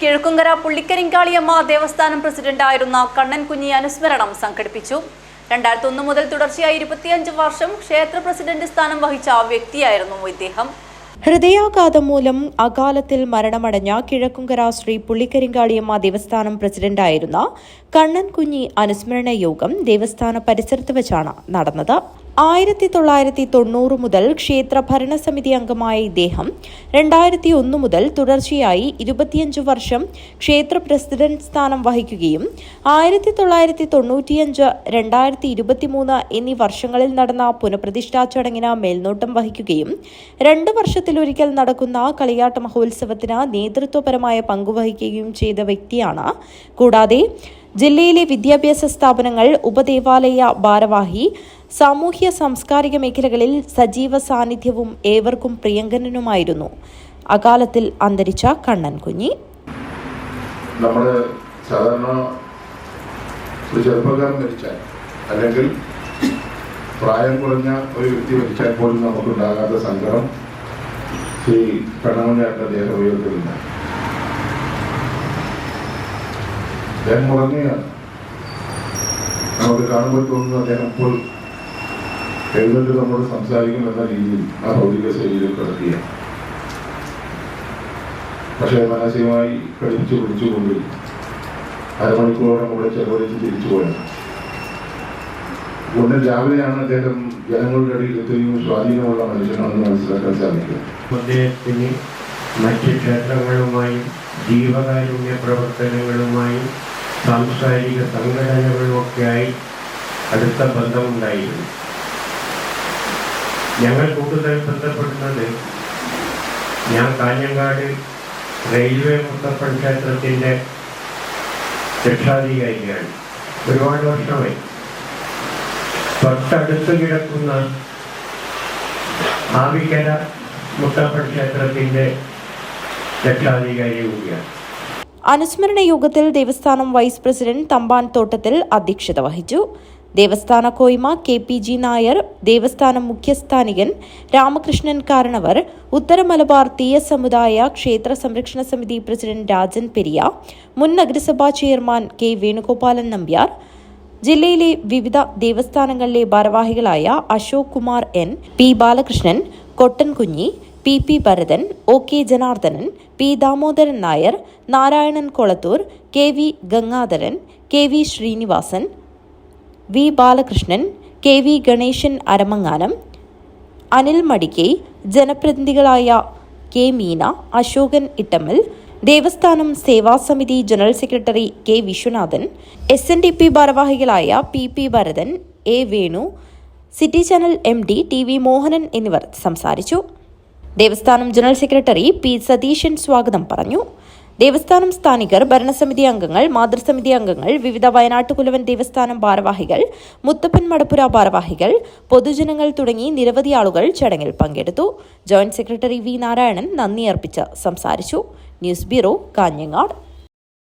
കിഴക്കുങ്കര പുള്ളിക്കരിങ്കാളിയമ്മ ദേവസ്ഥാനം പ്രസിഡന്റായിരുന്ന കണ്ണൻ കുഞ്ഞി അനുസ്മരണം സംഘടിപ്പിച്ചു. രണ്ടായിരത്തി ഒന്ന് മുതൽ തുടർച്ചയായി ഇരുപത്തിയഞ്ച് വർഷം ക്ഷേത്ര പ്രസിഡന്റ് സ്ഥാനം വഹിച്ച വ്യക്തിയായിരുന്നു ഇദ്ദേഹം. ഹൃദയാഘാതം മൂലം അകാലത്തിൽ മരണമടഞ്ഞ കിഴക്കുംകര ശ്രീ പുള്ളിക്കരിങ്കാളിയമ്മ ദേവസ്ഥാനം പ്രസിഡന്റായിരുന്ന കണ്ണൻ കുഞ്ഞി അനുസ്മരണ യോഗം ദേവസ്ഥാന പരിസരത്ത് വെച്ചാണ് നടന്നത്. ആയിരത്തി തൊള്ളായിരത്തി തൊണ്ണൂറ് മുതൽ ക്ഷേത്ര ഭരണസമിതി അംഗമായ ഇദ്ദേഹം രണ്ടായിരത്തി ഒന്ന് മുതൽ തുടർച്ചയായി ഇരുപത്തിയഞ്ച് വർഷം ക്ഷേത്ര പ്രസിഡന്റ് സ്ഥാനം വഹിക്കുകയും ആയിരത്തി തൊള്ളായിരത്തി തൊണ്ണൂറ്റിയഞ്ച് രണ്ടായിരത്തി ഇരുപത്തിമൂന്ന് എന്നീ വർഷങ്ങളിൽ നടന്ന പുനഃപ്രതിഷ്ഠാ ചടങ്ങിന് മേൽനോട്ടം വഹിക്കുകയും രണ്ട് വർഷത്തിലൊരിക്കൽ നടക്കുന്ന കളിയാട്ട മഹോത്സവത്തിന് നേതൃത്വപരമായ പങ്കുവഹിക്കുകയും ചെയ്ത വ്യക്തിയാണ്. കൂടാതെ ജില്ലയിലെ വിദ്യാഭ്യാസ സ്ഥാപനങ്ങൾ ഉപദേവാലയ ഭാരവാഹി സാമൂഹ്യ സാംസ്കാരിക മേഖലകളിൽ സജീവ സാന്നിധ്യവും ഏവർക്കും പ്രിയങ്കരനുമായിരുന്നു. അകാലത്തിൽ അന്തരിച്ച കണ്ണൻ കുഞ്ഞി. നമ്മുടെ സാധാരണ ഒരു ചെറുപ്പക്കാരൻ മരിച്ചാൽ അല്ലെങ്കിൽ പ്രായം കുറഞ്ഞ ഒരു വ്യക്തി മരിച്ചാൽ പോലും നമുക്കുണ്ടാകാത്ത സങ്കടം ശ്രീ കണ്ണമണിയാരുടെ ദേഹോപയോഗത്തിലില്ല അദ്ദേഹം ഉറങ്ങുകയാണ് നമുക്ക് കാണുമ്പോൾ തോന്നുന്നു അദ്ദേഹം ഇപ്പോൾ എഴുന്നേറ്റ് നമ്മോട് സംസാരിക്കുന്ന രീതിയിൽ ആ ഭൗതിക ശൈലിയിൽ കിടക്കുക പക്ഷേ മാനസികമായി കടിച്ചു പിടിച്ചുകൊണ്ട് അരമണിക്കൂറോടെ കൂടെ ചെലവഴിച്ച് തിരിച്ചു പോയത് ഉടനെ രാവിലെയാണ് അദ്ദേഹം ജനങ്ങളുടെ ഇടയിൽ എത്തുകയും സ്വാധീനമുള്ള മനുഷ്യനാണെന്ന് മനസ്സിലാക്കാൻ സാധിക്കും മറ്റ് ക്ഷേത്രങ്ങളുമായും ജീവകാരുണ്യ പ്രവർത്തനങ്ങളുമായും സാംസ്കാരിക സംഘടനകളുമൊക്കെയായി അടുത്ത ബന്ധമുണ്ടായിരുന്നു. ഞങ്ങൾ കൂടുതലായി ബന്ധപ്പെടുന്നത് ഞാൻ കാഞ്ഞങ്ങാട് റെയിൽവേ മുത്തപ്പഞ്ചായത്തിന്റെ രക്ഷാധികാരിയാണ്. ഒരുപാട് വർഷമായി. തൊട്ടടുത്ത് കിടക്കുന്ന ആവിക്കര മുത്തപ്പൻ ക്ഷേത്രത്തിന്റെ രക്ഷാധികാരി കൂടിയാണ്. അനുസ്മരണ യോഗത്തിൽ ദേവസ്ഥാനം വൈസ് പ്രസിഡന്റ് തമ്പാൻ തോട്ടത്തിൽ അധ്യക്ഷത വഹിച്ചു. ദേവസ്ഥാന കോയ്മ കെ പി ജി നായർ ദേവസ്ഥാന മുഖ്യസ്ഥാനികൻ രാമകൃഷ്ണൻ കാരണവർ ഉത്തര മലബാർ തീയ സമുദായ ക്ഷേത്ര സംരക്ഷണ സമിതി പ്രസിഡന്റ് രാജൻ പെരിയ മുൻ നഗരസഭാ ചെയർമാൻ കെ വേണുഗോപാലൻ നമ്പ്യാർ ജില്ലയിലെ വിവിധ ദേവസ്ഥാനങ്ങളിലെ ഭാരവാഹികളായ Ashok Kumar N P Balakrishnan Kottankunhi P P Bharathan O K Janardhanan P Damodaran Nair Narayanan Kolathur K V Gangadharan K V Srinivasan V Balakrishnan K V Ganesan Aramanganam Anil Madikkai ജനപ്രതിനിധികളായ K Meena Ashokan Ittammal ദേവസ്ഥാനം സേവാസമിതി general secretary K Viswanathan S N D P ഭാരവാഹികളായ P P Bharathan A Venu City Channel M D T V Mohanan എന്നിവർ സംസാരിച്ചു. ദേവസ്ഥാനം general secretary P Satheesan സ്വാഗതം പറഞ്ഞു. ദേവസ്ഥാനം സ്ഥാനികർ ഭരണസമിതി അംഗങ്ങൾ മാതൃസമിതി അംഗങ്ങൾ വിവിധ വയനാട്ടുകുലവൻ ദേവസ്ഥാനം ഭാരവാഹികൾ മുത്തപ്പൻ മടപ്പുര ഭാരവാഹികൾ പൊതുജനങ്ങൾ തുടങ്ങി നിരവധി ആളുകൾ ചടങ്ങിൽ പങ്കെടുത്തു. ജോയിന്റ് സെക്രട്ടറി വി നാരായണൻ നന്ദി അർപ്പിച്ച് സംസാരിച്ചു. News bureau Kanhangad.